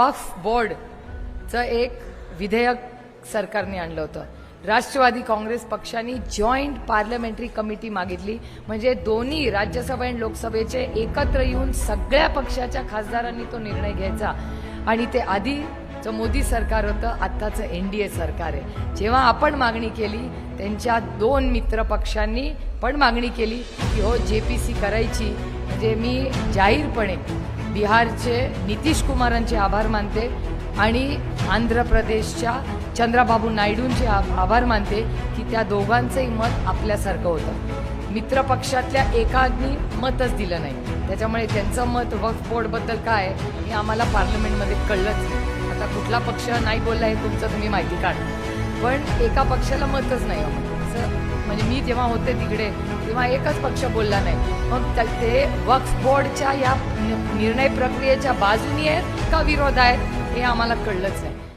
वक्फ बोर्डचं एक विधेयक सरकारने आणलं होतं. राष्ट्रवादी काँग्रेस पक्षाने जॉईंट पार्लमेंटरी कमिटी मागितली. म्हणजे दोन्ही राज्यसभा आणि लोकसभेचे एकत्र येऊन सगळ्या पक्षाच्या खासदारांनी तो निर्णय घ्यायचा. आणि ते आधीचं मोदी सरकार होतं आत्ताचं एन डी ए सरकार आहे. जेव्हा आपण मागणी केली त्यांच्या दोन मित्र पक्षांनी पण मागणी केली की हो जे पी सी करायची. म्हणजे मी जाहीरपणे बिहारचे नितीश कुमारांचे आभार मानते आणि आंध्र प्रदेशच्या चंद्राबाबू नायडूंचे आभार मानते की त्या दोघांचंही मत आपल्यासारखं होतं. मित्रपक्षातल्या एकानी मतच दिलं नाही. त्याच्यामुळे त्यांचं मत वक्फ बोर्डबद्दल काय हे आम्हाला पार्लमेंटमध्ये कळलंच नाही. आता कुठला पक्ष नाही बोलला हे तुमचं तुम्ही माहिती काढ. पण एका पक्षाला मतच नाही हो. असं म्हणजे मी जेव्हा होते तिकडे किंवा एकच पक्ष बोलला नाही. मग त्या- ते वक्फ बोर्डच्या या निर्णय प्रक्रियेच्या बाजूनी आहेत का विरोध आहेत हे आम्हाला कळलंच नाही.